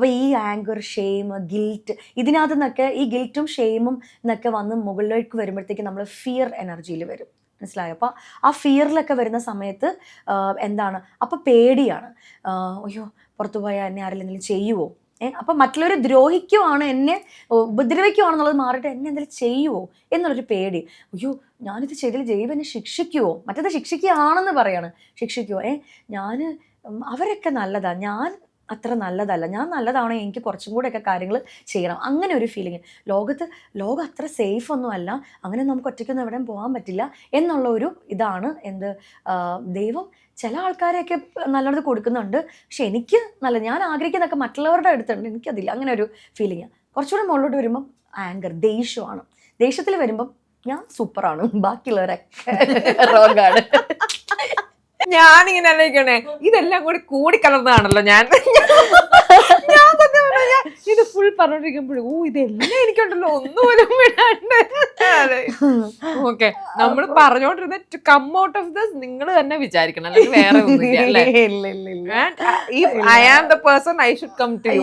അപ്പോൾ ഈ anchor shame guilt ഇതിനകത്ത് നിന്നൊക്കെ ഈ ഗിൽറ്റും ഷെയിമും എന്നൊക്കെ വന്ന് മുകളിലേക്ക് വരുമ്പോഴത്തേക്ക് നമ്മൾ ഫിയർ എനർജിയിൽ വരും. മനസ്സിലായോ? അപ്പോൾ ആ ഫിയറിലൊക്കെ വരുന്ന സമയത്ത് എന്താണ്? അപ്പോൾ പേടിയാണ്. അയ്യോ പുറത്തു പോയാൽ എന്നെ ആരെങ്കിലും ചെയ്യുമോ ഏഹ് അപ്പം മറ്റുള്ളവർ ദ്രോഹിക്കുവാണ് എന്നെ ഉപദ്രവിക്കുവാണെന്നുള്ളത് മാറിയിട്ട് എന്നെ എന്തെങ്കിലും ചെയ്യുമോ എന്നുള്ളൊരു പേടി. അയ്യോ ഞാനിത് ചെയ്തിൽ ജൈവ എന്നെ ശിക്ഷിക്കുവോ? മറ്റേത് ശിക്ഷിക്കുകയാണെന്ന് പറയാണ്. ശിക്ഷിക്കുവോ? ഏഹ് ഞാൻ അവരൊക്കെ നല്ലതാണ് ഞാൻ അത്ര നല്ലതല്ല. ഞാൻ നല്ലതാണ് എനിക്ക് കുറച്ചും കൂടെയൊക്കെ കാര്യങ്ങൾ ചെയ്യണം. അങ്ങനെ ഒരു ഫീലിംഗ് ലോകത്ത് ലോകം അത്ര സേഫ് ഒന്നും അല്ല. അങ്ങനെ നമുക്ക് ഒറ്റയ്ക്കൊന്നും എവിടെയും പോകാൻ പറ്റില്ല എന്നുള്ള ഒരു ഇതാണ് എന്ത് ദൈവം ചില ആൾക്കാരെയൊക്കെ നല്ലത് കൊടുക്കുന്നുണ്ട്. പക്ഷെ എനിക്ക് നല്ല ഞാൻ ആഗ്രഹിക്കുന്നതൊക്കെ മറ്റുള്ളവരുടെ അടുത്തുണ്ട്. എനിക്കതില്ല. അങ്ങനെ ഒരു ഫീലിംഗ് കുറച്ചുകൂടെ മുകളിലോട്ട് വരുമ്പം ആങ്കർ ദേഷ്യമാണ്. ദേഷ്യത്തിൽ വരുമ്പം ഞാൻ സൂപ്പറാണ് ബാക്കിയുള്ളവരൊക്കെ റോഗാണ് ഞാനിങ്ങനെ ആലോചിക്കണേ ഇതെല്ലാം കൂടി കൂടിക്കലർന്നതാണല്ലോ ഞാൻ. ഞാൻ സത്യം പറഞ്ഞാ ഇത് ഫുൾ പറഞ്ഞോണ്ടിരിക്കുമ്പോഴും ഓ ഇതെല്ലാം എനിക്കുണ്ടല്ലോ ഒന്നുപോലും വിടാണ്ട്. ഓക്കെ നമ്മൾ പറഞ്ഞോണ്ടിരുന്ന to come out of this നിങ്ങൾ തന്നെ വിചാരിക്കണം അല്ലെങ്കിൽ വേറെ ഒന്നുമില്ല അല്ലേ? I am the person I should come to.